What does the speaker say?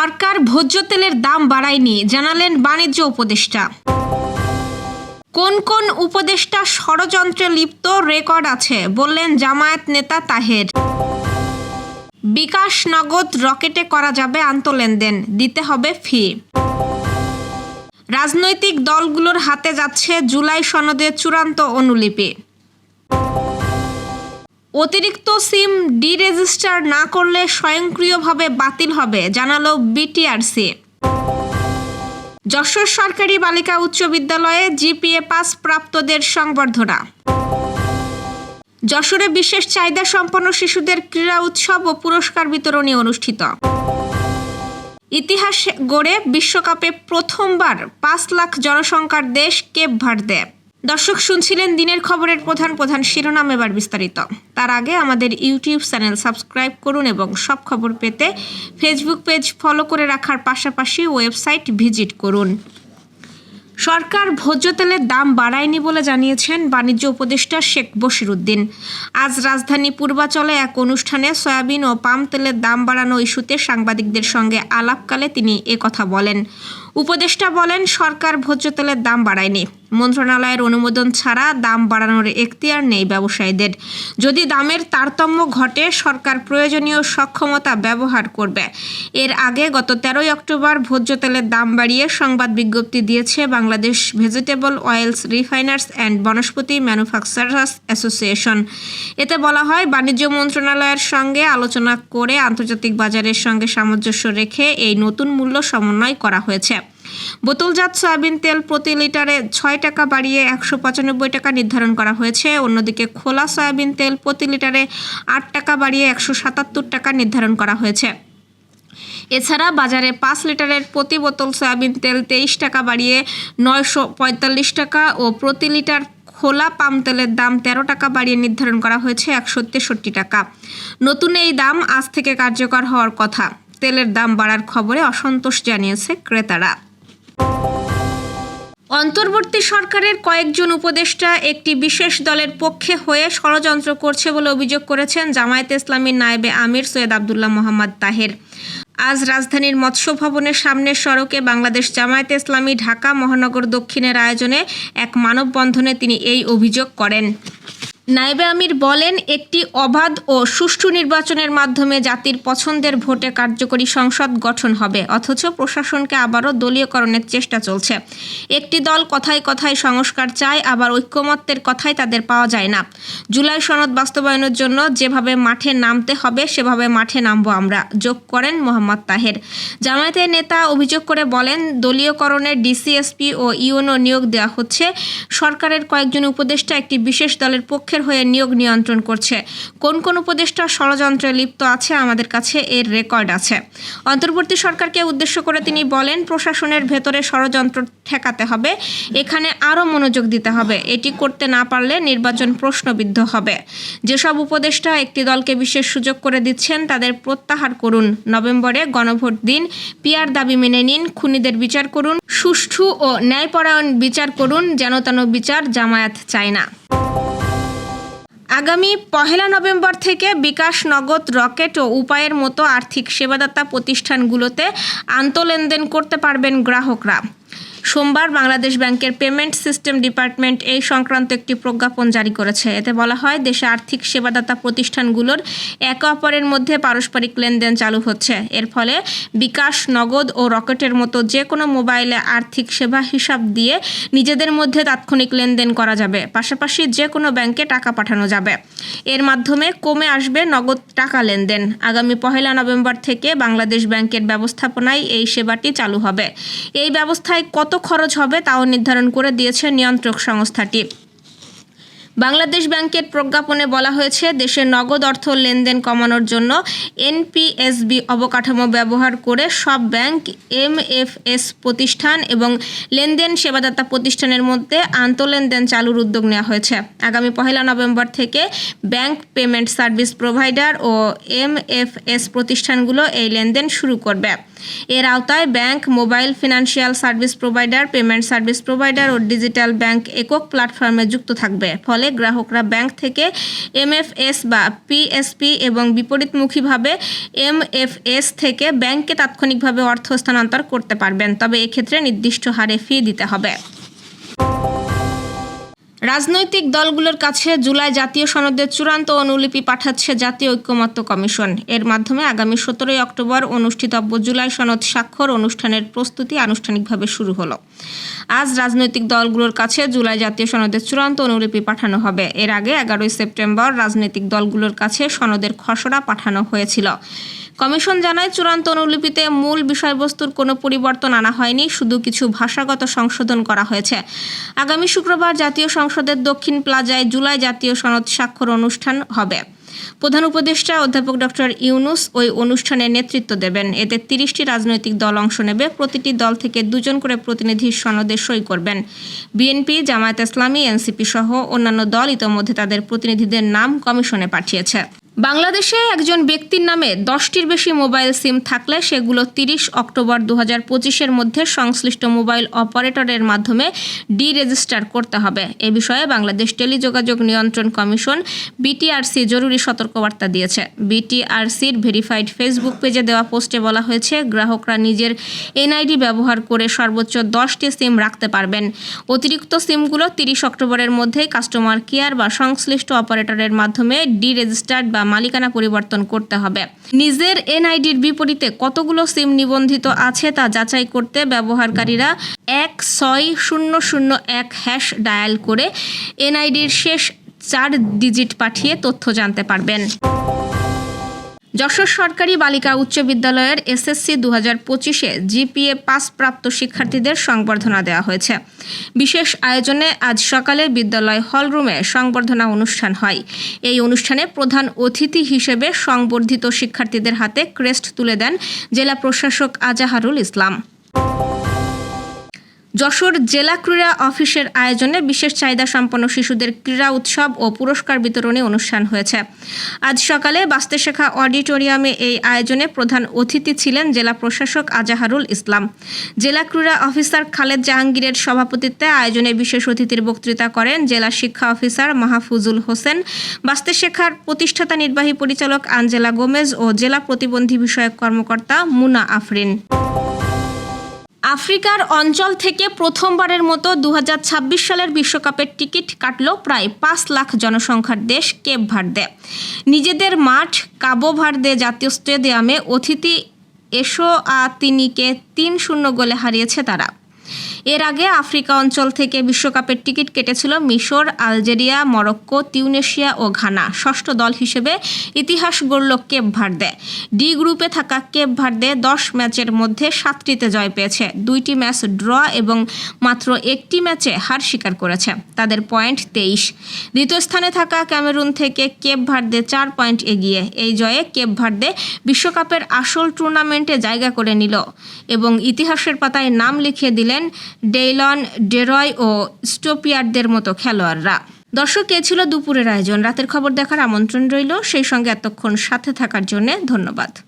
সরকার ভোজ্য তেলের দাম বাড়ায়নি, জানালেন বাণিজ্য উপদেষ্টা। কোন কোন উপদেষ্টা ষড়যন্ত্রে লিপ্ত রেকর্ড আছে, বললেন জামায়াত নেতা তাহের। বিকাশ নগদ রকেটে করা যাবে আন্তঃলেনদেন, দিতে হবে ফি। রাজনৈতিক দলগুলোর হাতে যাচ্ছে জুলাই সনদের চূড়ান্ত অনুলিপি। অতিরিক্ত সিম ডিরেজিস্টার না করলে স্বয়ংক্রিয়ভাবে বাতিল হবে, জানালো বিটিআরসি। যশোর সরকারি বালিকা উচ্চ বিদ্যালয়ে জিপিএ পাস প্রাপ্তদের সংবর্ধনা। যশোরে বিশেষ চাহিদা সম্পন্ন শিশুদের ক্রীড়া উৎসব ও পুরস্কার বিতরণী অনুষ্ঠিত। ইতিহাস গড়ে বিশ্বকাপে প্রথমবার পাঁচ লাখ জনসংখ্যার দেশ কেপ ভার্দে দর্শক, শুনছিলেন দিনের খবরের প্রধান প্রধান শিরোনাম এবার বিস্তারিত। তার আগে আমাদের ইউটিউব চ্যানেল সাবস্ক্রাইব করুন এবং সব খবর পেতে ফেসবুক পেজ ফলো করে রাখার পাশাপাশি ওয়েবসাইট ভিজিট করুন। সরকার ভোজ্য তেলের দাম বাড়ায়নি বলে জানিয়েছেন বাণিজ্য উপদেষ্টা শেখ বশিরুদ্দিন। আজ রাজধানী পূর্বাচলে এক অনুষ্ঠানে সয়াবিন ও পাম তেলের দাম বাড়ানো ইস্যুতে সাংবাদিকদের সঙ্গে আলাপকালে তিনি একথা বলেন। উপদেষ্টা বলেন, সরকার ভোজ্য তেলের দাম বাড়ায়নি। মন্ত্রণালয়ের অনুমোদন ছাড়া দাম বাড়ানোর এখতিয়ার নেই ব্যবসায়ীদের। যদি দামের তারতম্য ঘটে, সরকার প্রয়োজনীয় সক্ষমতা ব্যবহার করবে। এর আগে গত তেরোই অক্টোবর ভোজ্য তেলের দাম বাড়িয়ে সংবাদ বিজ্ঞপ্তি দিয়েছে Bangladesh vegetable oils refiners and Vanaspati manufacturers association. এতে বলা হয়, বাণিজ্য মন্ত্রণালয়ের সঙ্গে আলোচনা করে আন্তর্জাতিক বাজারের সঙ্গে সামঞ্জস্য রেখে এই নতুন মূল্য সমন্বয় করা হয়েছে। বোতলজাত সয়াবিন তেল প্রতি লিটারে ছয় টাকা বাড়িয়ে একশো পঁচানব্বই টাকা নির্ধারণ করা হয়েছে। অন্যদিকে খোলা সয়াবিন তেল প্রতি লিটারে আট টাকা বাড়িয়ে একশো সাতাত্তর টাকা নির্ধারণ করা হয়েছে। এছাড়া বাজারে পাঁচ লিটারের প্রতি বোতল সয়াবিন তেল তেইশ টাকা বাড়িয়ে নয়শো পঁয়তাল্লিশ টাকা ও প্রতি লিটার খোলা পাম তেলের দাম তেরো টাকা বাড়িয়ে নির্ধারণ করা হয়েছে একশো তেষট্টি টাকা। নতুন এই দাম আজ থেকে কার্যকর হওয়ার কথা। তেলের দাম বাড়ার খবরে অসন্তোষ জানিয়েছে ক্রেতারা। অন্তর্বর্তী সরকারের কয়েকজন উপদেষ্টা একটি বিশেষ দলের পক্ষে হয়ে ষড়যন্ত্র করছে বলে অভিযোগ করেছেন জামায়াতে ইসলামীর নায়েবে আমির সৈয়দ আবদুল্লাহ মোহাম্মদ তাহের। আজ রাজধানীর মৎস্য ভবনের সামনের সড়কে বাংলাদেশ জামায়াতে ইসলামী ঢাকা মহানগর দক্ষিণের আয়োজনে এক মানববন্ধনে তিনি এই অভিযোগ করেন। নাইবে আমির বলেন, একটি অবাধ ও সুষ্ঠু নির্বাচনের মাধ্যমে জাতির পছন্দের ভোটে কার্যকরী সংসদ গঠন হবে, অথচ প্রশাসনকে আবারও দলীয়করণের চেষ্টা চলছে। একটি দল কথায় কথায় সংস্কার চায়, আবার ঐক্যমত্যের কথায় তাদের পাওয়া যায় না। জুলাই সনদ বাস্তবায়নের জন্য যেভাবে মাঠে নামতে হবে, সেভাবে মাঠে নামবো আমরা, যোগ করেন মোহাম্মদ তাহের। জামায়াতের নেতা অভিযোগ করে বলেন দলীয়করণের ডিসিএসপি ও ইউনো নিয়োগ দেওয়া হচ্ছে। সরকারের কয়েকজন উপদেষ্টা একটি বিশেষ দলের পক্ষের হয়ে নিয়োগ নিয়ন্ত্রণ করছে। কোন কোন উপদেষ্টা ষড়যন্ত্রে লিপ্ত আছে আমাদের কাছে এর রেকর্ড আছে। অন্তর্বর্তী সরকারকে উদ্দেশ্য করে তিনি বলেন, প্রশাসনের ভেতরে ষড়যন্ত্র ঠেকাতে হবে, এখানে আরও মনোযোগ দিতে হবে। এটি করতে না পারলে নির্বাচন প্রশ্নবিদ্ধ হবে। যেসব উপদেষ্টা একটি দলকে বিশেষ সুযোগ করে দিচ্ছেন, তাদের প্রত্যাহার করুন। নভেম্বরে গণভোট দিন পিয়ার দাবি মেনে নিন, খুনিদের বিচার করুন, সুষ্ঠু ও ন্যায়পরায়ণ বিচার করুন, যেন তেন বিচার জামায়াত চায় না। আগামী পহেলা নভেম্বর থেকে বিকাশ নগদ, রকেট ও উপায়ের মতো আর্থিক সেবাদাতা প্রতিষ্ঠানগুলোতে আন্তঃলেনদেন করতে পারবেন গ্রাহকরা। সোমবার বাংলাদেশ ব্যাংকের পেমেন্ট সিস্টেম ডিপার্টমেন্ট এই সংক্রান্ত একটি প্রজ্ঞাপন জারি করেছে। এতে বলা হয়, দেশে আর্থিক সেবাদাতা প্রতিষ্ঠানগুলোর একে অপরের মধ্যে পারস্পরিক লেনদেন চালু হচ্ছে। এর ফলে বিকাশ, নগদ ও রকেটের মতো যে কোনো মোবাইলে আর্থিক সেবা হিসাব দিয়ে নিজেদের মধ্যে তাৎক্ষণিক লেনদেন করা যাবে। পাশাপাশি যে কোনো ব্যাংকে টাকা পাঠানো যাবে। এর মাধ্যমে কমে আসবে নগদ টাকা লেনদেন। আগামী পহেলা নভেম্বর থেকে বাংলাদেশ ব্যাংকের ব্যবস্থাপনায় এই সেবাটি চালু হবে। এই ব্যবস্থায় কত খরচ হবে তাও নির্ধারণ করে দিয়েছে নিয়ন্ত্রক সংস্থাটি। বাংলাদেশ ব্যাংকের প্রজ্ঞাপনে বলা হয়েছে, দেশের নগদ অর্থ লেনদেন কমানোর জন্য এনপিএসবি অবকাঠামো ব্যবহার করে সব ব্যাংক, এমএফএস প্রতিষ্ঠান এবং লেনদেন সেবাদাতা প্রতিষ্ঠানের মধ্যে আন্তঃলেনদেন চালুর উদ্যোগ নেওয়া হয়েছে। আগামী পহেলা নভেম্বর থেকে ব্যাংক পেমেন্ট সার্ভিস প্রোভাইডার ও এমএফএস প্রতিষ্ঠানগুলো এই লেনদেন শুরু করবে। এর আওতায় bank, mobile financial service provider, payment service provider ও ডিজিটাল ব্যাংক একক প্ল্যাটফর্মে যুক্ত থাকবে। ফলে গ্রাহকরা ব্যাংক থেকে এমএফএস বা পিএসপি এবং বিপরীতমুখীভাবে এমএফএস থেকে ব্যাংকে তাৎক্ষণিকভাবে অর্থ স্থানান্তর করতে পারবেন। তবে এক্ষেত্রে নির্দিষ্ট হারে ফি দিতে হবে। রাজনৈতিক দলগুলোর কাছে জুলাই জাতীয় সনদের চূড়ান্ত অনুলিপি পাঠাচ্ছে জাতীয় ঐক্যমত্য কমিশন। এর মাধ্যমে আগামী সতেরোই অক্টোবর অনুষ্ঠিতব্য জুলাই সনদ স্বাক্ষর অনুষ্ঠানের প্রস্তুতি আনুষ্ঠানিকভাবে শুরু হলো। আজ রাজনৈতিক দলগুলোর কাছে জুলাই জাতীয় সনদের চূড়ান্ত অনুলিপি পাঠানো হবে। এর আগে এগারোই সেপ্টেম্বর রাজনৈতিক দলগুলোর কাছে সনদের খসড়া পাঠানো হয়েছিল। কমিশন জানায়, চূড়ান্ত অনুলিপিতে মূল বিষয়বস্তুর কোনো পরিবর্তন আনা হয়নি, শুধু কিছু ভাষাগত সংশোধন করা হয়েছে। আগামী শুক্রবার জাতীয় সংসদের দক্ষিণ প্লাজায় জুলাই জাতীয় সনদ স্বাক্ষর অনুষ্ঠান হবে। প্রধান উপদেষ্টা অধ্যাপক ডক্টর ইউনুস ওই অনুষ্ঠানে নেতৃত্ব দেবেন। এতে তিরিশটি রাজনৈতিক দল অংশ নেবে। প্রতিটি দল থেকে দুজন করে প্রতিনিধি সনদে সই করবেন। বিএনপি, জামায়াত ইসলামী, এনসিপি সহ অন্যান্য দল ইতোমধ্যে তাদের প্রতিনিধিদের নাম কমিশনে পাঠিয়েছে। বাংলাদেশে একজন ব্যক্তির নামে দশটির বেশি মোবাইল সিম থাকলে সেগুলো তিরিশ অক্টোবর দু হাজার পঁচিশের মধ্যে সংশ্লিষ্ট মোবাইল অপারেটরের মাধ্যমে ডি রেজিস্টার করতে হবে। এ বিষয়ে বাংলাদেশ টেলিযোগাযোগ নিয়ন্ত্রণ কমিশন বিটিআরসি জরুরি সতর্কবার্তা দিয়েছে। বিটিআরসির ভেরিফাইড ফেসবুক পেজে দেওয়া পোস্টে বলা হয়েছে, গ্রাহকরা নিজের এনআইডি ব্যবহার করে সর্বোচ্চ দশটি সিম রাখতে পারবেন। অতিরিক্ত সিমগুলো তিরিশ অক্টোবরের মধ্যেই কাস্টমার কেয়ার বা সংশ্লিষ্ট অপারেটরের মাধ্যমে ডি রেজিস্টার্ড বা মালিকানা পরিবর্তন করতে হবে। নিজের এনআইডির বিপরীতে কতগুলো সিম নিবন্ধিত আছে তা যাচাই করতে ব্যবহারকারীরা এক ছয় শূন্য শূন্য এক হ্যাশ ডায়াল করে এনআইডির শেষ চার ডিজিট পাঠিয়ে তথ্য জানতে পারবেন। যশোর সরকারি বালিকা উচ্চ বিদ্যালয়ের এসএসসি দু হাজার পঁচিশে জিপিএ পাস প্রাপ্ত শিক্ষার্থীদের সংবর্ধনা দেওয়া হয়েছে। বিশেষ আয়োজনে আজ সকালে বিদ্যালয় হলরুমে সংবর্ধনা অনুষ্ঠান হয়। এই অনুষ্ঠানে প্রধান অতিথি হিসেবে সংবর্ধিত শিক্ষার্থীদের হাতে ক্রেস্ট তুলে দেন জেলা প্রশাসক আজাহারুল ইসলাম। যশোর জেলা ক্রীড়া অফিসের আয়োজনে বিশেষ চাহিদা সম্পন্ন শিশুদের ক্রীড়া উৎসব ও পুরস্কার বিতরণী অনুষ্ঠান হয়েছে। আজ সকালে বাস্তেশেখা অডিটোরিয়ামে এই আয়োজনে প্রধান অতিথি ছিলেন জেলা প্রশাসক আজাহারুল ইসলাম। জেলা ক্রীড়া অফিসার খালেদ জাহাঙ্গীরের সভাপতিত্বে আয়োজনে বিশেষ অতিথির বক্তৃতা করেন জেলা শিক্ষা অফিসার মাহফুজুল হোসেন, বাস্তেশেখার প্রতিষ্ঠাতা নির্বাহী পরিচালক আঞ্জেলা গোমেজ ও জেলা প্রতিবন্ধী বিষয়ক কর্মকর্তা মুনা আফরিন। আফ্রিকার অঞ্চল থেকে প্রথমবারের মতো দু হাজার ছাব্বিশ সালের বিশ্বকাপের টিকিট কাটল প্রায় পাঁচ লাখ জনসংখ্যার দেশ কেপ ভার্দে। নিজেদের মাঠ কাবো ভার্দে জাতীয় স্টেডিয়ামে অতিথি এসো আ তিনিকে তিন শূন্য গোলে হারিয়েছে তারা। এর আগে আফ্রিকা অঞ্চল থেকে বিশ্বকাপের টিকিট কেটেছিল মিশর, আলজেরিয়া, মরক্কো, তিউনেশিয়া ও ঘানা। ষষ্ঠ দল হিসেবে ইতিহাস গড়ল কেপ ভার্দে। ডি গ্রুপে থাকা কেপ ভার্দে দশ ম্যাচের মধ্যে সাতটিতে জয় পেয়েছে। দুইটি ম্যাচ ড্র এবং মাত্র একটি ম্যাচে হার স্বীকার করেছে। তাদের পয়েন্ট তেইশ। দ্বিতীয় স্থানে থাকা ক্যামেরুন থেকে কেপ ভার্দে চার পয়েন্ট এগিয়ে এই জয়ে কেপ ভার্দে বিশ্বকাপের আসল টুর্নামেন্টে জায়গা করে নিল এবং ইতিহাসের পাতায় নাম লিখিয়ে দিলেন ডেইলন ডেরয় ও স্টোপিয়ারদের মতো খেলোয়াড়রা। দর্শক, এ ছিল দুপুরের আয়োজন। রাতের খবর দেখার আমন্ত্রণ রইল। সেই সঙ্গে এতক্ষণ সাথে থাকার জন্য ধন্যবাদ।